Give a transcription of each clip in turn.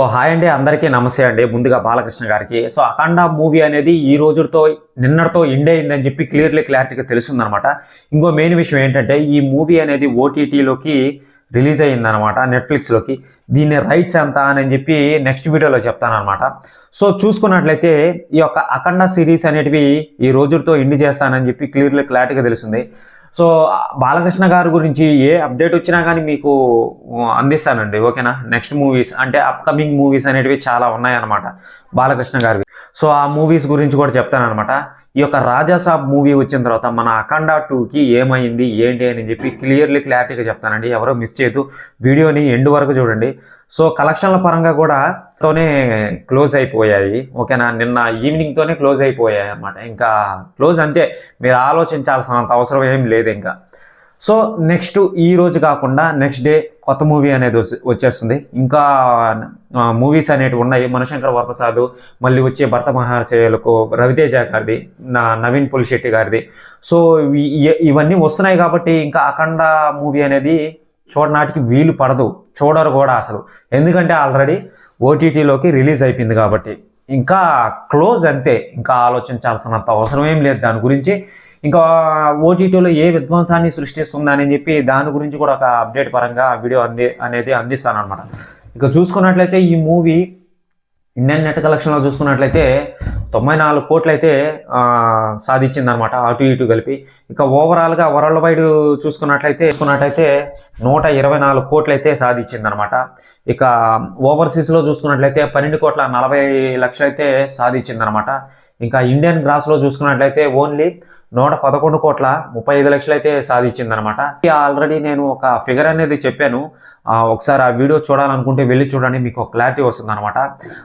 So hi అండి అందరికీ నమస్తే అండి. ముందుగా బాలకృష్ణ గారికి. సో అఖండ మూవీ అనేది ఈ రోజుతో నిన్నటితో ఎండ్ అయిందని చెప్పి క్లియర్లీ క్లారిటీగా తెలుస్తుందన్నమాట. ఇంకో మెయిన్ విషయం ఏంటంటే ఈ మూవీ అనేది ఓటీటీలోకి రిలీజ్ అయ్యిందనమాట నెట్ఫ్లిక్స్లోకి దీని రైట్స్ ఎంత అని చెప్పి నెక్స్ట్ వీడియోలో చెప్తానమాట సో చూసుకున్నట్లయితే ఈ యొక్క అఖండ సిరీస్ అనేటివి ఈ రోజుతో ఎండ్ చేస్తానని చెప్పి క్లియర్లీ క్లారిటీగా తెలుస్తుంది. సో బాలకృష్ణ గారి గురించి ఏ అప్డేట్ వచ్చినా కానీ మీకు అందిస్తానండి ఓకేనా? నెక్స్ట్ మూవీస్ అంటే అప్కమింగ్ మూవీస్ అనేటివి చాలా ఉన్నాయన్నమాట బాలకృష్ణ గారివి సో ఆ మూవీస్ గురించి కూడా చెప్తానమాట ఈ యొక్క రాజాసాబ్ మూవీ వచ్చిన తర్వాత మన అఖండ టూకి ఏమైంది ఏంటి అని చెప్పి క్లియర్లీ క్లారిటీగా చెప్తానండి. ఎవరో మిస్ చేయదు వీడియోని ఎండ్ వరకు చూడండి. సో కలెక్షన్ల పరంగా కూడా తోనే క్లోజ్ అయిపోయాయి. ఓకేనా? నిన్న ఈవినింగ్తోనే క్లోజ్ అయిపోయాయి అన్నమాట. ఇంకా క్లోజ్ అంతే. మీరు ఆలోచించాల్సినంత అవసరం ఏం లేదు ఇంకా. సో నెక్స్ట్ ఈ రోజు కాకుండా నెక్స్ట్ డే కొత్త మూవీ అనేది వచ్చే- వచ్చేస్తుంది. ఇంకా మూవీస్ అనేటివి ఉన్నాయి. మనశంకర్ వరప్రసాద్ మళ్ళీ వచ్చే భర్త మహాశయులకు రవితేజ గారిది నా నవీన్ పులిశెట్టి గారిది. సో ఇ- ఇవన్నీ వస్తున్నాయి కాబట్టి ఇంకా అఖండ మూవీ అనేది చూడనాటికి వీలు పడదు చూడరు కూడా అసలు. ఎందుకంటే ఆల్రెడీ ఓటీటీలోకి రిలీజ్ అయిపోయింది కాబట్టి. ఇంకా క్లోజ్ అంతే ఇంకా ఆలోచించాల్సినంత అవసరం ఏం లేదు దాని గురించి. ఇంకా ఓటీటీలో ఏ విధ్వంసాన్ని సృష్టిస్తుందని చెప్పి దాని గురించి కూడా ఒక అప్డేట్ పరంగా వీడియో అంది అనేది అందిస్తాను అనమాట ఇక చూసుకున్నట్లయితే ఈ మూవీ ఇండియన్ నెట్ కలెక్షన్లో చూసుకున్నట్లయితే తొంభై నాలుగు కోట్లు అయితే సాధించింది అనమాట అటు ఇటు కలిపి. ఇక ఓవరాల్గా వరల్డ్ వైడ్ చూసుకున్నట్లయితే చూసుకున్నట్లయితే నూట ఇరవై నాలుగు కోట్లు అయితే సాధించింది అనమాట ఇక ఓవర్సీస్లో చూసుకున్నట్లయితే పన్నెండు కోట్ల నలభై లక్షలు అయితే సాధించింది అనమాట ఇంకా ఇండియన్ గ్రాస్లో చూసుకున్నట్లయితే ఓన్లీ నూట పదకొండు కోట్ల ముప్పై ఐదు లక్షలు అయితే సాధించింది అనమాట ఆల్రెడీ నేను ఒక ఫిగర్ అనేది చెప్పాను. ఒకసారి ఆ వీడియో చూడాలనుకుంటే వెళ్ళి చూడండి మీకు ఒక క్లారిటీ వస్తుంది అనమాట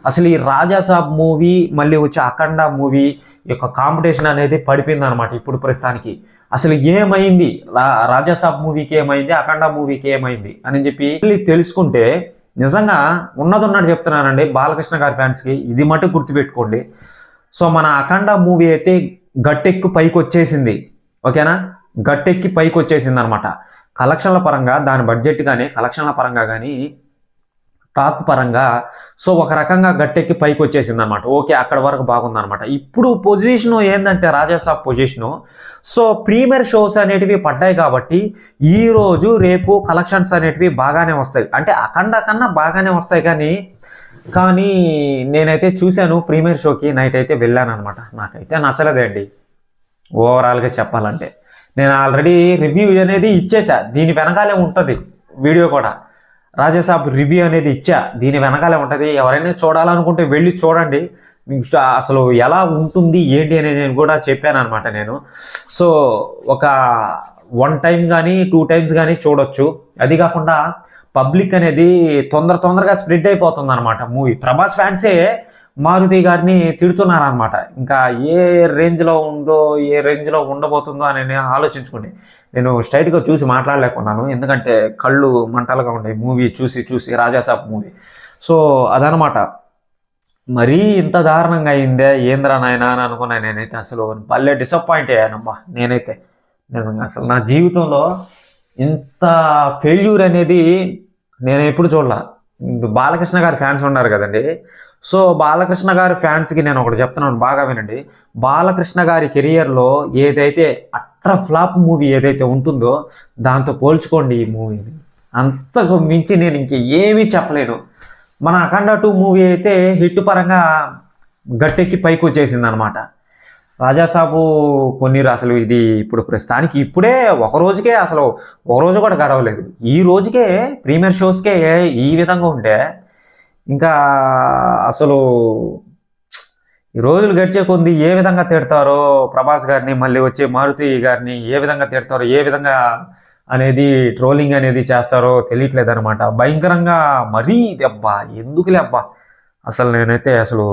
అసలు ఈ రాజాసాబ్ మూవీ మళ్ళీ వచ్చే అఖండ మూవీ యొక్క కాంపిటీషన్ అనేది పడిపోయింది అనమాట ఇప్పుడు ప్రస్తుతానికి. అసలు ఏమైంది? రా- రాజాసాబ్ మూవీకి ఏమైంది? అఖండ మూవీకి ఏమైంది? అని చెప్పి వెళ్ళి తెలుసుకుంటే నిజంగా ఉన్నది ఉన్నట్టు చెప్తున్నానండి బాలకృష్ణ గారి ఫ్యాన్స్కి ఇది మటు గుర్తుపెట్టుకోండి. సో మన అఖండ మూవీ అయితే గట్టెక్కి పైకి వచ్చేసింది ఓకేనా? గట్టెక్కి పైకి వచ్చేసింది అనమాట కలెక్షన్ల పరంగా దాని బడ్జెట్ కానీ కలెక్షన్ల పరంగా కానీ టాక్ పరంగా సో ఒక రకంగా గట్టెక్కి పైకి వచ్చేసింది అనమాట ఓకే అక్కడ వరకు బాగుందనమాట ఇప్పుడు పొజిషను ఏంటంటే Raja Saab position so premiere shows అనేటివి పడ్డాయి కాబట్టి ఈ రోజు రేపు కలెక్షన్స్ అనేటివి బాగానే వస్తాయి. అంటే అఖండ కన్నా బాగానే వస్తాయి కానీ కానీ నేనైతే చూశాను ప్రీమియర్ షోకి నైట్ అయితే వెళ్ళాను అనమాట నాకైతే నచ్చలేదండి. ఓవరాల్గా చెప్పాలంటే. నేను ఆల్రెడీ రివ్యూ అనేది ఇచ్చేసా. దీని వెనకాలే ఉంటుంది వీడియో కూడా. రాజేసాబ్ రివ్యూ అనేది ఇచ్చా. దీని వెనకాలే ఉంటుంది. ఎవరైనా చూడాలనుకుంటే వెళ్ళి చూడండి. అసలు ఎలా ఉంటుంది ఏంటి అనేది నేను కూడా చెప్పాను అనమాట నేను. సో ఒక వన్ టైం కానీ టూ టైమ్స్ కానీ చూడొచ్చు. అది కాకుండా పబ్లిక్ అనేది తొందర తొందరగా స్ప్రెడ్ అయిపోతుంది అనమాట మూవీ ప్రభాస్ ఫ్యాన్సే మారుతి గారిని తిడుతున్నారు అనమాట ఇంకా ఏ రేంజ్లో ఉందో ఏ రేంజ్లో ఉండబోతుందో అని నేను ఆలోచించుకోండి నేను స్ట్రైట్గా చూసి మాట్లాడలేకున్నాను ఎందుకంటే కళ్ళు మంటలుగా ఉండే మూవీ చూసి చూసి రాజాసాబ్ మూవీ. సో అదనమాట మరీ ఇంత దారుణంగా అయిందే ఏంద్రా నాయనా అని అనుకున్నా నేనైతే అసలు. భలే డిసప్పాయింట్ అయ్యానమ్మా నేనైతే. నిజంగా అసలు నా జీవితంలో ఇంత ఫెయిల్యూర్ అనేది నేను ఎప్పుడు చూడాల. బాలకృష్ణ గారి ఫ్యాన్స్ ఉన్నారు కదండి. సో బాలకృష్ణ గారి ఫ్యాన్స్కి నేను ఒకటి చెప్తున్నాను బాగా వినండి. బాలకృష్ణ గారి కెరియర్లో ఏదైతే అట్ర ఫ్లాప్ మూవీ ఏదైతే ఉంటుందో దాంతో పోల్చుకోండి ఈ మూవీని. అంతకు మించి నేను ఇంక ఏమీ చెప్పలేను. మన అఖండ టూ మూవీ అయితే హిట్ పరంగా గట్టెక్కి పైకి వచ్చేసింది అనమాట రాజాసాబు కొన్ని అసలు ఇది ఇప్పుడు ప్రస్తుతానికి ఇప్పుడే ఒక రోజుకే అసలు ఒక రోజు కూడా గడవలేదు. ఈ రోజుకే ప్రీమియర్ షోస్కే ఈ విధంగా ఉంటే ఇంకా అసలు ఈ రోజులు గడిచే కొద్ది ఏ విధంగా తిడతారో ప్రభాస్ గారిని మళ్ళీ వచ్చే మారుతి గారిని ఏ విధంగా తిడతారో ఏ విధంగా అనేది ట్రోలింగ్ అనేది చేస్తారో తెలియట్లేదు అనమాట భయంకరంగా మరీ దెబ్బ అబ్బా ఎందుకులే అబ్బా? అసలు నేనైతే అసలు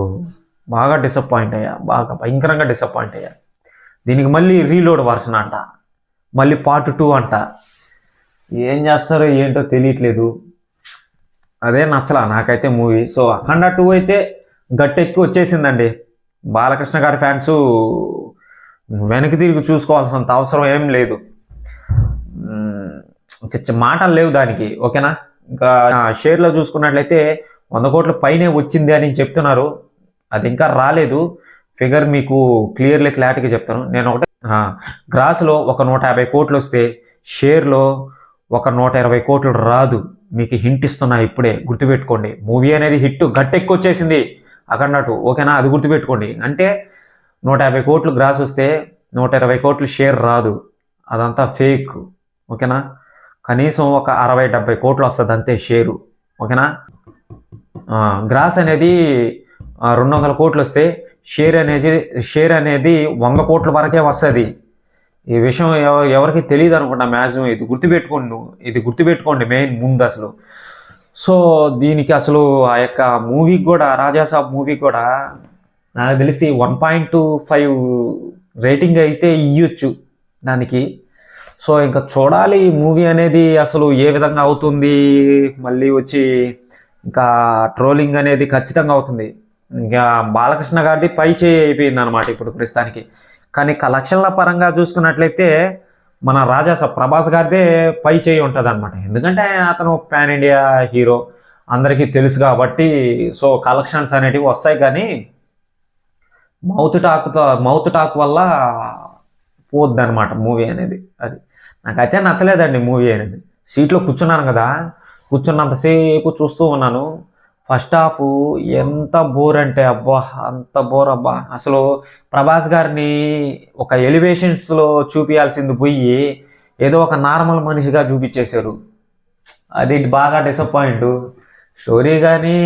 బాగా డిసప్పాయింట్ అయ్యా. బాగా భయంకరంగా డిసప్పాయింట్ అయ్యా. దీనికి మళ్ళీ రీలోడ్ వర్షన్ అంట. మళ్ళీ పార్ట్ టూ అంట. ఏం చేస్తారో ఏంటో తెలియట్లేదు. అదే నచ్చలా నాకైతే మూవీ సో అఖండ టూ అయితే గట్టెక్కి వచ్చేసిందండి. బాలకృష్ణ గారి ఫ్యాన్స్ వెనక్కి తిరిగి చూసుకోవాల్సినంత అవసరం ఏం లేదు. మాటలు లేవు దానికి ఓకేనా? ఇంకా షేర్లో చూసుకున్నట్లయితే వంద కోట్ల పైనే వచ్చింది అని చెప్తున్నారు. అది ఇంకా రాలేదు. ఫిగర్ మీకు క్లియర్లీ క్లారిటీగా చెప్తాను. నేను ఒకటే గ్రాస్లో ఒక నూట యాభై కోట్లు వస్తే షేర్లో ఒక నూట ఇరవై కోట్లు రాదు. మీకు హింట్ ఇస్తున్నా ఇప్పుడే. గుర్తుపెట్టుకోండి. మూవీ అనేది హిట్ గట్టెక్కొచ్చేసింది అక్కడన్నట్టు. ఓకేనా? అది గుర్తుపెట్టుకోండి. అంటే నూట యాభై కోట్లు గ్రాస్ వస్తే నూట ఇరవై కోట్లు షేర్ రాదు. అదంతా ఫేక్. ఓకేనా? కనీసం ఒక అరవై డెబ్బై కోట్లు వస్తుంది అంతే షేరు. ఓకేనా? గ్రాస్ అనేది రెండు వందల కోట్లు వస్తే షేర్ అనేది షేర్ అనేది వంద కోట్ల వరకే వస్తుంది. ఈ విషయం ఎవరికి తెలియదు అనుకుంటా మ్యాక్సిమం ఇది గుర్తుపెట్టుకోండి నువ్వు. ఇది గుర్తుపెట్టుకోండి మెయిన్ ముందు అసలు. సో దీనికి అసలు ఆ యొక్క మూవీకి కూడా రాజాసాబ్ మూవీకి కూడా నాకు తెలిసి one point two five rating అయితే ఇయ్యొచ్చు దానికి. సో ఇంకా చూడాలి ఈ మూవీ అనేది అసలు ఏ విధంగా అవుతుంది. మళ్ళీ వచ్చి ఇంకా ట్రోలింగ్ అనేది ఖచ్చితంగా అవుతుంది. ఇంకా బాలకృష్ణ గారిది పై చేయి అయిపోయింది అనమాట ఇప్పుడు ప్రస్తుతానికి. కానీ కలెక్షన్ల పరంగా చూసుకున్నట్లయితే మన రాజాస ప్రభాస్ గారిదే పై చేయి ఉంటుంది అనమాట ఎందుకంటే అతను పాన్ ఇండియా హీరో. అందరికీ తెలుసు కాబట్టి సో కలెక్షన్స్ అనేటివి వస్తాయి కానీ మౌత్ టాక్తో మౌత్ టాక్ వల్ల పోద్ది అనమాట మూవీ అనేది అది. నాకైతే నచ్చలేదండి మూవీ అనేది. సీట్లో కూర్చున్నాను కదా. కూర్చున్నంతసేపు చూస్తూ ఉన్నాను. ఫస్ట్ హాఫ్ ఎంత బోర్ అంటే అబ్బా అంత బోర్ అబ్బా. అసలు ప్రభాస్ గారిని ఒక ఎలివేషన్స్లో చూపించాల్సింది పోయి ఏదో ఒక నార్మల్ మనిషిగా చూపించేశారు. అది బాగా డిసప్పాయింట్ స్టోరీ కానీ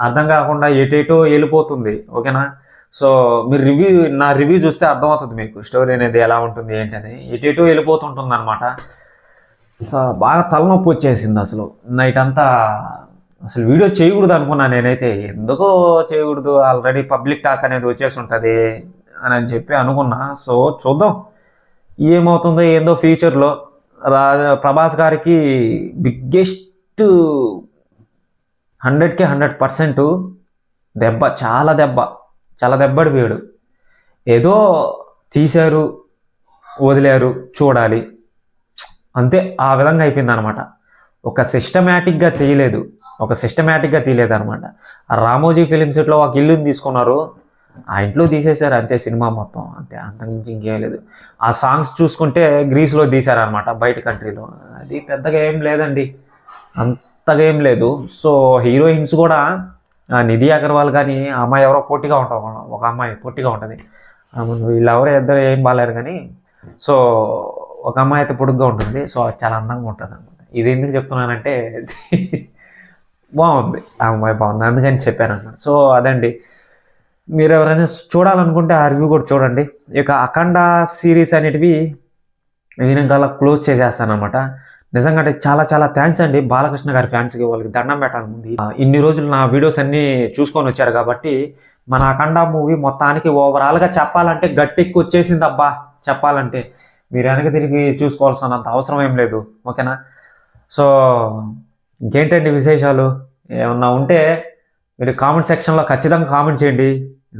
అర్థం కాకుండా ఎటేటో వెళ్ళిపోతుంది ఓకేనా? సో మీరు రివ్యూ నా రివ్యూ చూస్తే అర్థమవుతుంది మీకు స్టోరీ అనేది ఎలా ఉంటుంది ఏంటని. ఎటేటో వెళ్ళిపోతుంటుంది అనమాట సో బాగా తలనొప్పి వచ్చేసింది అసలు. నైట్ అంతా అసలు వీడియో చేయకూడదు అనుకున్నా నేనైతే. ఎందుకో చేయకూడదు. ఆల్రెడీ పబ్లిక్ టాక్ అనేది వచ్చేసి ఉంటుంది అని అని చెప్పి అనుకున్నా. సో చూద్దాం. ఏమవుతుందో ఏందో ఫ్యూచర్లో రా ప్రభాస్ గారికి బిగ్గెస్ట్ హండ్రెడ్కి హండ్రెడ్ పర్సెంట్ దెబ్బ చాలా దెబ్బ. చాలా దెబ్బడి వీడు. ఏదో తీశారు వదిలేరు చూడాలి. అంతే. ఆ విధంగా అయిపోయింది అనమాట ఒక సిస్టమేటిక్గా చేయలేదు. ఒక సిస్టమేటిక్గా తీయలేదు అనమాట రామోజీ ఫిలిం సిటీలో ఒక ఇల్లుని తీసుకున్నారు. ఆ ఇంట్లో తీసేశారు అంతే సినిమా మొత్తం. అంతే అంతకుమించి ఇంకేం లేదు. ఆ సాంగ్స్ చూసుకుంటే గ్రీస్లో తీశారనమాట బయట కంట్రీలో అది పెద్దగా ఏం లేదండి. అంతగా ఏం లేదు. సో హీరోయిన్స్ కూడా ఆ నిధి అగర్వాల్ కానీ అమ్మాయి ఎవరో పొట్టిగా ఉంటాం ఒక అమ్మాయి పొట్టిగా ఉంటుంది. వీళ్ళు ఎవరో ఇద్దరు ఏం బాగాలేరు కానీ సో ఒక అమ్మాయి అయితే పొడుగ్గా ఉంటుంది. సో అది చాలా అందంగా ఉంటుంది అనమాట ఇది ఎందుకు చెప్తున్నానంటే బాగుంది ఆ అమ్మాయి బాగుంది. అందుకని చెప్పాను అనమాట సో అదండి. మీరు ఎవరైనా చూడాలనుకుంటే ఆ రివ్యూ కూడా చూడండి. ఇక అఖండ సిరీస్ అనేటివి ఈయనకాల క్లోజ్ చేసేస్తానమాట నిజంగా అంటే చాలా చాలా థ్యాంక్స్ అండి. బాలకృష్ణ గారి ఫ్యాన్స్కి వాళ్ళకి దండం పెట్టాలి ముందు. ఇన్ని రోజులు నా వీడియోస్ అన్నీ చూసుకొని వచ్చారు కాబట్టి మన అఖండ మూవీ మొత్తానికి ఓవరాల్గా చెప్పాలంటే గట్టెక్కి వచ్చేసింది అబ్బా చెప్పాలంటే మీరు వెనక తిరిగి చూసుకోవాల్సినంత అవసరం ఏం లేదు. ఓకేనా? సో ఇంకేంటండి విశేషాలు? ఏమన్నా ఉంటే మీరు కామెంట్ సెక్షన్లో ఖచ్చితంగా కామెంట్ చేయండి.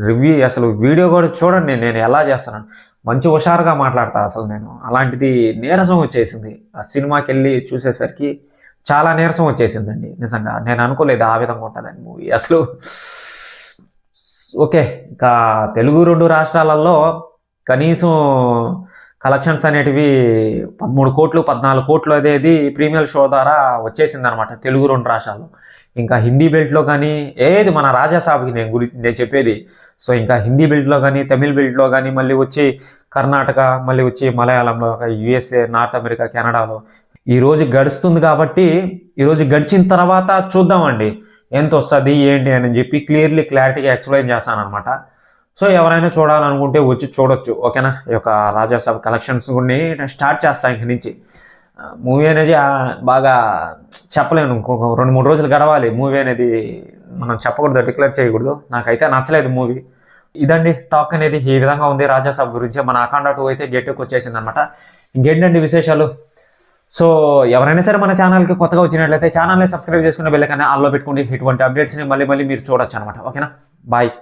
రివ్యూ అసలు వీడియో కూడా చూడండి నేను ఎలా చేస్తున్నాను. మంచి హుషారుగా మాట్లాడతా అసలు నేను. అలాంటిది నీరసం వచ్చేసింది. ఆ సినిమాకి వెళ్ళి చూసేసరికి చాలా నీరసం వచ్చేసిందండి. నిజంగా నేను అనుకోలేదు ఆ విధంగా ఉంటుందని మూవీ అసలు ఓకే ఇంకా తెలుగు రెండు రాష్ట్రాలలో కనీసం కలెక్షన్స్ అనేటివి పదమూడు కోట్లు పద్నాలుగు కోట్లు అనేది ప్రీమియర్ షో ద్వారా వచ్చేసింది అనమాట తెలుగు రెండు రాష్ట్రాలు ఇంకా హిందీ బెల్ట్లో కానీ ఏది మన రాజాసాబ్కి నేను గురి నేను చెప్పేది. సో ఇంకా హిందీ బెల్ట్లో కానీ తమిళ్ బెల్ట్లో కానీ మళ్ళీ వచ్చి కర్ణాటక మళ్ళీ వచ్చి మలయాళంలో యుఎస్ఏ నార్త్ అమెరికా కెనడాలో. ఈరోజు గడుస్తుంది కాబట్టి ఈరోజు గడిచిన తర్వాత చూద్దామండి. ఎంత వస్తుంది ఏంటి అని చెప్పి క్లియర్లీ క్లారిటీగా ఎక్స్ప్లెయిన్ చేస్తాను అనమాట సో ఎవరైనా చూడాలనుకుంటే వచ్చి చూడొచ్చు ఓకేనా? ఈ యొక్క రాజాసాబ్ కలెక్షన్స్ కూడా స్టార్ట్ చేస్తాను ఇంక నుంచి. మూవీ అనేది బాగా చెప్పలేను. ఇంకొక రెండు మూడు రోజులు గడవాలి. మూవీ అనేది మనం చెప్పకూడదు డిక్లేర్ చేయకూడదు. నాకైతే నచ్చలేదు మూవీ ఇదండి టాక్ అనేది ఈ విధంగా ఉంది రాజాసాబ్ గురించి. మన అఖండ టూ అయితే గెట్టుకు వచ్చేసింది అనమాట ఇంకేంటండి విశేషాలు? సో ఎవరైనా సరే మన ఛానల్కి కొత్తగా వచ్చినట్లయితే ఛానల్ని సబ్స్క్రైబ్ చేసుకునే వెళ్ళకనే ఆల్లో పెట్టుకోండి. ఇటువంటి అప్డేట్స్ని మళ్ళీ మళ్ళీ మీరు చూడొచ్చు అనమాట ఓకేనా? బాయ్